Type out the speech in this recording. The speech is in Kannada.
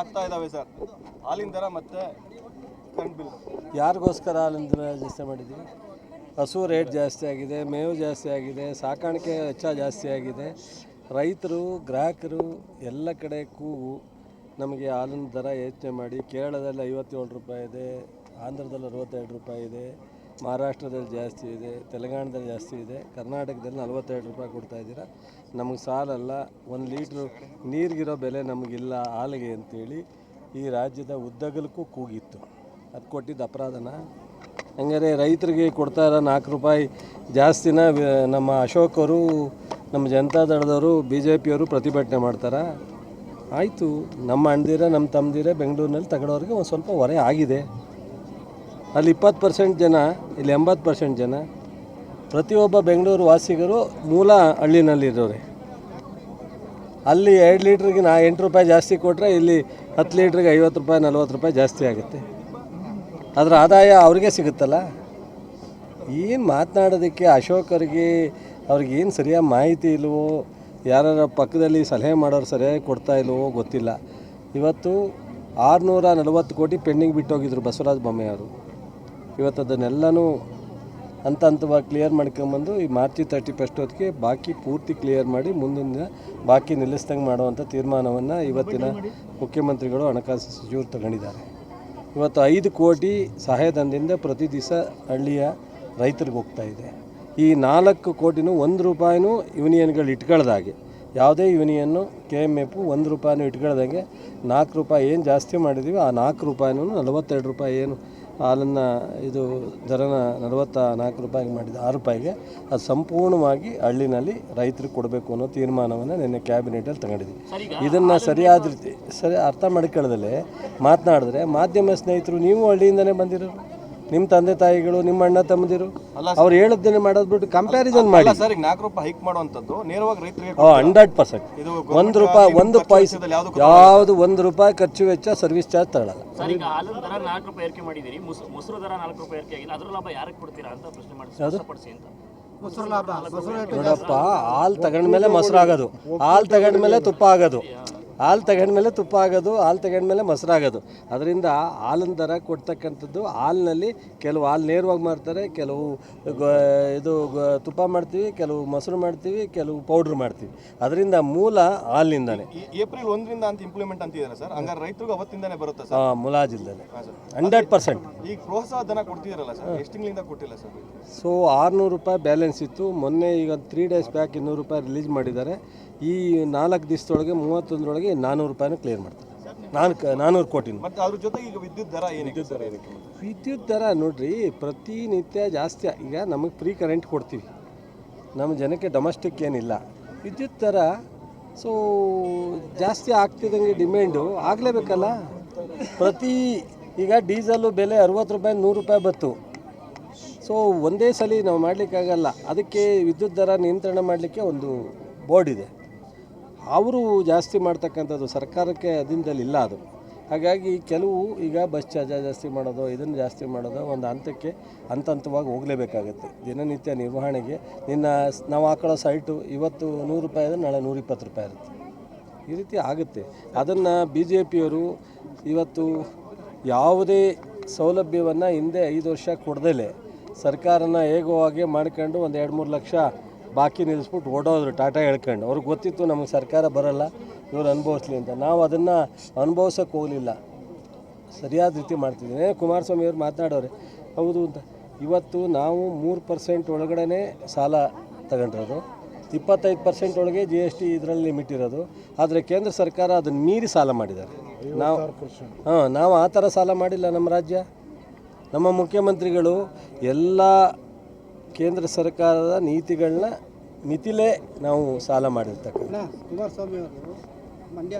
ಆಗ್ತಾ ಇದಾವೆ ಸರ್. ಹಾಲಿನ ದರ ಮತ್ತೆ ಬಿಲ್. ಯಾರಿಗೋಸ್ಕರ ಹಾಲಿನ ದರ ಜಾಸ್ತಿ ಮಾಡಿದ್ದೀವಿ ಹಸು ರೇಟ್ ಜಾಸ್ತಿ ಆಗಿದೆ, ಮೇವು ಜಾಸ್ತಿ ಆಗಿದೆ, ಸಾಕಾಣಿಕೆ ವೆಚ್ಚ ಜಾಸ್ತಿ ಆಗಿದೆ. ರೈತರು, ಗ್ರಾಹಕರು ಎಲ್ಲ ಕಡೆ ಕೂಗು ನಮಗೆ ಹಾಲಿನ ದರ ಯೋಚನೆ ಮಾಡಿ ಕೇರಳದಲ್ಲಿ ಐವತ್ತೇಳು ರೂಪಾಯಿ ಇದೆ, ಆಂಧ್ರದಲ್ಲಿ ಅರವತ್ತೆರಡು ರೂಪಾಯಿ ಇದೆ. ಮಹಾರಾಷ್ಟ್ರದಲ್ಲಿ ಜಾಸ್ತಿ ಇದೆ, ತೆಲಂಗಾಣದಲ್ಲಿ ಜಾಸ್ತಿ ಇದೆ, ಕರ್ನಾಟಕದಲ್ಲಿ ನಲ್ವತ್ತೆರಡು ರೂಪಾಯಿ ಕೊಡ್ತಾ ಇದ್ದೀರಾ. ನಮಗೆ ಸಾಲಲ್ಲ, ಒಂದು ಲೀಟ್ರು ನೀರಿಗಿರೋ ಬೆಲೆ ನಮಗಿಲ್ಲ ಹಾಲಿಗೆ ಅಂತೇಳಿ ಈ ರಾಜ್ಯದ ಉದ್ದಗಲಕ್ಕೂ ಕೂಗಿತ್ತು. ಅದು ಕೊಟ್ಟಿದ್ದ ಅಪರಾಧನ. ಹಂಗಾರೆ ರೈತರಿಗೆ ಕೊಡ್ತಾ ಇರೋ ನಾಲ್ಕು ರೂಪಾಯಿ ಜಾಸ್ತಿನ ನಮ್ಮ ಅಶೋಕರು, ನಮ್ಮ ಜನತಾದಳದವರು ಬಿ ಜೆ ಪಿಯವರು ಪ್ರತಿಭಟನೆ ಮಾಡ್ತಾರೆ? ಆಯಿತು, ನಮ್ಮ ಅಣ್ಣದಿರ, ನಮ್ಮ ತಮ್ಮದಿರ ಬೆಂಗಳೂರಿನಲ್ಲಿ ತಗೊಳ್ಳೋರಿಗೆ ಒಂದು ಸ್ವಲ್ಪ ಹೊರೆ ಆಗಿದೆ. ಅಲ್ಲಿ ಇಪ್ಪತ್ತು ಪರ್ಸೆಂಟ್ ಜನ, ಇಲ್ಲಿ ಎಂಬತ್ತು ಪರ್ಸೆಂಟ್ ಜನ. ಪ್ರತಿಯೊಬ್ಬ ಬೆಂಗಳೂರು ವಾಸಿಗರು ಮೂಲ ಹಳ್ಳಿನಲ್ಲಿರೋರೆ. ಅಲ್ಲಿ ಎರಡು ಲೀಟ್ರಿಗೆ ನಾ ಎಂಟು ರೂಪಾಯಿ ಜಾಸ್ತಿ ಕೊಟ್ಟರೆ ಇಲ್ಲಿ ಹತ್ತು ಲೀಟ್ರಿಗೆ ಐವತ್ತು ರೂಪಾಯಿ, ನಲ್ವತ್ತು ರೂಪಾಯಿ ಜಾಸ್ತಿ ಆಗುತ್ತೆ. ಅದರ ಆದಾಯ ಅವ್ರಿಗೆ ಸಿಗುತ್ತಲ್ಲ? ಏನು ಮಾತನಾಡೋದಕ್ಕೆ ಅಶೋಕರಿಗೆ ಅವ್ರಿಗೆ ಏನು ಸರಿಯಾದ ಮಾಹಿತಿ ಇಲ್ವೋ? ಯಾರ ಪಕ್ಕದಲ್ಲಿ ಸಲಹೆ ಮಾಡೋರು ಸರಿಯಾಗಿ ಕೊಡ್ತಾ ಇಲ್ವೋ ಗೊತ್ತಿಲ್ಲ. ಇವತ್ತು ಆರುನೂರ ನಲವತ್ತು ಕೋಟಿ ಪೆಂಡಿಂಗ್ ಬಿಟ್ಟೋಗಿದ್ರು ಬಸವರಾಜ ಬೊಮ್ಮೆಯವರು ಇವತ್ತು ಅದನ್ನೆಲ್ಲನೂ ಹಂತ ಹಂತವಾಗಿ ಕ್ಲಿಯರ್ ಮಾಡ್ಕೊಂಬಂದು ಈ ಮಾರ್ಚ್ ತರ್ಟಿ ಫಸ್ಟ್ ಹೊತ್ತಿಗೆ ಬಾಕಿ ಪೂರ್ತಿ ಕ್ಲಿಯರ್ ಮಾಡಿ ಮುಂದಿನ ದಿನ ಬಾಕಿ ನಿಲ್ಲಿಸ್ದಂಗೆ ಮಾಡುವಂಥ ತೀರ್ಮಾನವನ್ನು ಇವತ್ತಿನ ಮುಖ್ಯಮಂತ್ರಿಗಳು ಹಣಕಾಸು ಸಚಿವರು ತಗೊಂಡಿದ್ದಾರೆ. ಇವತ್ತು ಐದು ಕೋಟಿ ಸಹಾಯಧನದಿಂದ ಪ್ರತಿ ದಿವಸ ಹಳ್ಳಿಯ ರೈತರಿಗೆ ಹೋಗ್ತಾ ಇದೆ. ಈ ನಾಲ್ಕು ಕೋಟಿನೂ ಒಂದು ರೂಪಾಯಿನೂ ಯೂನಿಯನ್ಗಳು ಇಟ್ಕೊಳ್ದಾಗೆ. ಯಾವುದೇ ಯೂನಿಯನ್ನು ಕೆ ಎಂ ಎಫು ಒಂದು ರೂಪಾಯಿನೂ ಇಟ್ಕೊಳ್ದಂಗೆ ನಾಲ್ಕು ರೂಪಾಯಿ ಏನು ಜಾಸ್ತಿ ಮಾಡಿದ್ದೀವಿ ಆ ನಾಲ್ಕು ರೂಪಾಯಿನೂ ನಲವತ್ತೆರಡು ರೂಪಾಯಿ ಏನು ಹಾಲನ್ನು ಇದು ದರನ ನಲವತ್ತ ನಾಲ್ಕು ರೂಪಾಯಿಗೆ ಮಾಡಿದ ಆರು ರೂಪಾಯಿಗೆ ಅದು ಸಂಪೂರ್ಣವಾಗಿ ಹಳ್ಳಿನಲ್ಲಿ ರೈತರಿಗೆ ಕೊಡಬೇಕು ಅನ್ನೋ ತೀರ್ಮಾನವನ್ನು ನಿನ್ನೆ ಕ್ಯಾಬಿನೆಟಲ್ಲಿ ತಗೊಂಡಿದ್ದೀವಿ. ಇದನ್ನು ಸರಿಯಾದ ರೀತಿ ಸರಿ ಅರ್ಥ ಮಾಡ್ಕೊಳ್ಳದಲ್ಲೇ ಮಾತನಾಡಿದ್ರೆ ಮಾಧ್ಯಮ ಸ್ನೇಹಿತರು ನೀವು ಹಳ್ಳಿಯಿಂದಲೇ ಬಂದಿರೋರು. ನಿಮ್ಮ ತಂದೆ ತಾಯಿಗಳು ನಿಮ್ಮ ಅಣ್ಣ ತಮ್ಮದಿರು ಅವ್ರು ಹೇಳದ್ದನ್ನೇ ಮಾಡೋದು ಬಿಟ್ಟು ಕಂಪ್ಯಾರಿಸನ್ ಮಾಡಿ. ಸರ್ ಈಗ ನಾಲ್ಕು ರೂಪಾಯಿ ಹೈಕ್ ಮಾಡುವಂಥದ್ದು ನೇರವಾಗಿ ರೈತರಿಗೆ ಹಂಡ್ರೆಡ್ ಪರ್ಸೆಂಟ್ ಒಂದು ರೂಪಾಯಿ ಒಂದು ಪೈಸೆ ಯಾವ್ದು ಒಂದು ರೂಪಾಯಿ ಖರ್ಚು ವೆಚ್ಚ ಸರ್ವಿಸ್ ಚಾರ್ಜ್ ತಗೊಳ್ಳಲ್ಲ ಸರ್ ಈಗ ಹಾಲಿನ ನಾಲ್ಕು ರೂಪಾಯಿ ಏರಿಕೆ ಮಾಡಿದ್ದೀರಿ. ಮೊಸ- ಮೊಸರು ದರ ನಾಲ್ಕು ರೂಪಾಯಿ ಏರಿಕೆ ಆಗಿಲ್ಲ ಅದ್ರ ಲಾಭ ಯಾರಿಗೆ ಕೊಡ್ತೀರಾ ಅಂತ ಪ್ರಶ್ನೆ ಮಾಡಿ ಸ್ಪಷ್ಟಪಡಿಸಿ ಅಂತ. ನೋಡಪ್ಪ ಹಾಲು ತಗೊಂಡ್ಮೇಲೆ ಮೊಸರು ಆಗೋದು ಹಾಲು ತಗೊಂಡ್ಮೇಲೆ ತುಪ್ಪ ಆಗೋದು. ಹಾಲು ತಗೊಂಡ್ಮೇಲೆ ತುಪ್ಪ ಆಗೋದು ಹಾಲು ತಗೊಂಡ್ಮೇಲೆ ಮೊಸರಾಗೋದು ಅದರಿಂದ ಹಾಲಿನ ದರ ಕೊಡ್ತಕ್ಕಂಥದ್ದು ಹಾಲಿನಲ್ಲಿ ಕೆಲವು ಹಾಲು ನೇರವಾಗಿ ಮಾಡ್ತಾರೆ ಕೆಲವು ಇದು ತುಪ್ಪ ಮಾಡ್ತೀವಿ ಕೆಲವು ಮೊಸರು ಮಾಡ್ತೀವಿ ಕೆಲವು ಪೌಡ್ರ್ ಮಾಡ್ತೀವಿ. ಅದರಿಂದ ಮೂಲ ಹಾಲಿನಿಂದಾನೆ ಏಪ್ರಿಲ್ ಒಂದರಿಂದ ಅಂತ ಇಂಪ್ಲಿಮೆಂಟ್ ಅಂತಿದ್ದಾರೆ ಸರ್. ಹಂಗಾರೆ ರೈತರಿಗೆ ಅವತ್ತಿಂದಾನೆ ಬರುತ್ತೆ ಸರ್. ಹಾಂ ಸರ್. Hundred percent. ಈಗ ಪ್ರೋತ್ಸಾಹ ಧನ ಕೊಡ್ತಿದ್ದಾರಲ್ಲ ಸರ್ ಎಷ್ಟು ತಿಂಗಳಿಂದ ಕೊಟ್ಟಿಲ್ಲ ಸರ್? ಸೊ ಆರುನೂರು ರೂಪಾಯಿ ಬ್ಯಾಲೆನ್ಸ್ ಇತ್ತು. ಮೊನ್ನೆ ಈಗ ತ್ರೀ ಡೇಸ್ ಬ್ಯಾಕ್ ಇನ್ನೂರು ರೂಪಾಯಿ ರಿಲೀಸ್ ಮಾಡಿದ್ದಾರೆ. ಈ ನಾಲ್ಕು ದಿವಸದೊಳಗೆ ಮೂವತ್ತೊಂದರೊಳಗೆ ನಾನ್ನೂರು ರೂಪಾಯಿನೂ ಕ್ಲಿಯರ್ ಮಾಡ್ತಾರೆ. ನಾಲ್ಕು ನಾನ್ನೂರು ಕೋಟಿ ಮತ್ತೆ ಅದ್ರ ಜೊತೆಗೆ ಈಗ ವಿದ್ಯುತ್ ದರ ಏನಿದೆ ಸರ್ ಏನಕ್ಕೆ ವಿದ್ಯುತ್ ದರ ನೋಡ್ರಿ ಪ್ರತಿನಿತ್ಯ ಜಾಸ್ತಿ ಈಗ ನಮಗೆ ಫ್ರೀ ಕರೆಂಟ್ ಕೊಡ್ತೀವಿ. ನಮ್ಮ ಜನಕ್ಕೆ ಡೊಮೆಸ್ಟಿಕ್ ಏನಿಲ್ಲ. ವಿದ್ಯುತ್ ದರ ಸೊ ಜಾಸ್ತಿ ಆಗ್ತಿದ್ದಂಗೆ ಡಿಮ್ಯಾಂಡು ಆಗಲೇಬೇಕಲ್ಲ? ಪ್ರತಿ ಈಗ ಡೀಸೆಲು ಬೆಲೆ ಅರುವತ್ತು ರೂಪಾಯಿ ನೂರು ರೂಪಾಯಿ ಬತ್ತು ಸೊ ಒಂದೇ ಸಲ ನಾವು ಮಾಡಲಿಕ್ಕಾಗಲ್ಲ. ಅದಕ್ಕೆ ವಿದ್ಯುತ್ ದರ ನಿಯಂತ್ರಣ ಮಾಡಲಿಕ್ಕೆ ಒಂದು ಬೋರ್ಡ್ ಇದೆ. ಅವರು ಜಾಸ್ತಿ ಮಾಡ್ತಕ್ಕಂಥದ್ದು ಸರ್ಕಾರಕ್ಕೆ ಅಧೀನದಲ್ಲಿ ಇಲ್ಲ ಅದು. ಹಾಗಾಗಿ ಕೆಲವು ಈಗ ಬಸ್ ಚಾರ್ಜ ಜಾಸ್ತಿ ಮಾಡೋದು, ಇದನ್ನು ಜಾಸ್ತಿ ಮಾಡೋದು ಒಂದು ಹಂತಕ್ಕೆ ಹಂತ ಹಂತವಾಗಿ ಹೋಗಲೇಬೇಕಾಗತ್ತೆ. ದಿನನಿತ್ಯ ನಿರ್ವಹಣೆಗೆ ನಿನ್ನ ನಾವು ಹಾಕೊಳ್ಳೋ ಸೈಟು ಇವತ್ತು ನೂರು ರೂಪಾಯಿ ಆದರೆ ನಾಳೆ ನೂರಿಪ್ಪತ್ತು ರೂಪಾಯಿ ಇರುತ್ತೆ ಈ ರೀತಿ ಆಗುತ್ತೆ. ಅದನ್ನು ಬಿ ಜೆ ಪಿಯವರು ಇವತ್ತು ಯಾವುದೇ ಸೌಲಭ್ಯವನ್ನು ಹಿಂದೆ ಐದು ವರ್ಷ ಕೊಡ್ದಲೇ ಸರ್ಕಾರನ ಹೇಗೋ ಹಾಗೆ ಮಾಡ್ಕೊಂಡು ಒಂದು ಎರಡು ಮೂರು ಲಕ್ಷ ಬಾಕಿ ನಿಲ್ಲಿಸ್ಬಿಟ್ಟು ಓಡೋದ್ರು ಟಾಟಾ ಹೇಳ್ಕೊಂಡು. ಅವ್ರಿಗೆ ಗೊತ್ತಿತ್ತು ನಮಗೆ ಸರ್ಕಾರ ಬರಲ್ಲ ಇವ್ರು ಅನುಭವಿಸ್ಲಿ ಅಂತ. ನಾವು ಅದನ್ನು ಅನುಭವಿಸೋಕೆ ಹೋಗಲಿಲ್ಲ. ಸರಿಯಾದ ರೀತಿ ಮಾಡ್ತಿದ್ದೀನಿ. ಕುಮಾರಸ್ವಾಮಿ ಅವ್ರು ಮಾತನಾಡೋರೆ. ಹೌದು ಅಂತ. ಇವತ್ತು ನಾವು ಮೂರು ಪರ್ಸೆಂಟ್ ಒಳಗಡೆ ಸಾಲ ತಗೊಂಡಿರೋದು. ಇಪ್ಪತ್ತೈದು ಪರ್ಸೆಂಟ್ ಒಳಗೆ ಜಿ ಎಸ್ ಟಿ ಇದರಲ್ಲಿ ಲಿಮಿಟ್ ಇರೋದು. ಆದರೆ ಕೇಂದ್ರ ಸರ್ಕಾರ ಅದನ್ನು ಮೀರಿ ಸಾಲ ಮಾಡಿದ್ದಾರೆ. ನಾವು ಹಾಂ ನಾವು ಆ ಥರ ಸಾಲ ಮಾಡಿಲ್ಲ ನಮ್ಮ ರಾಜ್ಯ. ನಮ್ಮ ಮುಖ್ಯಮಂತ್ರಿಗಳು ಎಲ್ಲ ಕೇಂದ್ರ ಸರ್ಕಾರದ ನೀತಿಗಳನ್ನ ಮಿತಿಲೇ ನಾವು ಸಾಲ ಮಾಡಿರ್ತಕ್ಕಂಥ ಕುಮಾರಸ್ವಾಮಿ ಅವರು ಮಂಡ್ಯ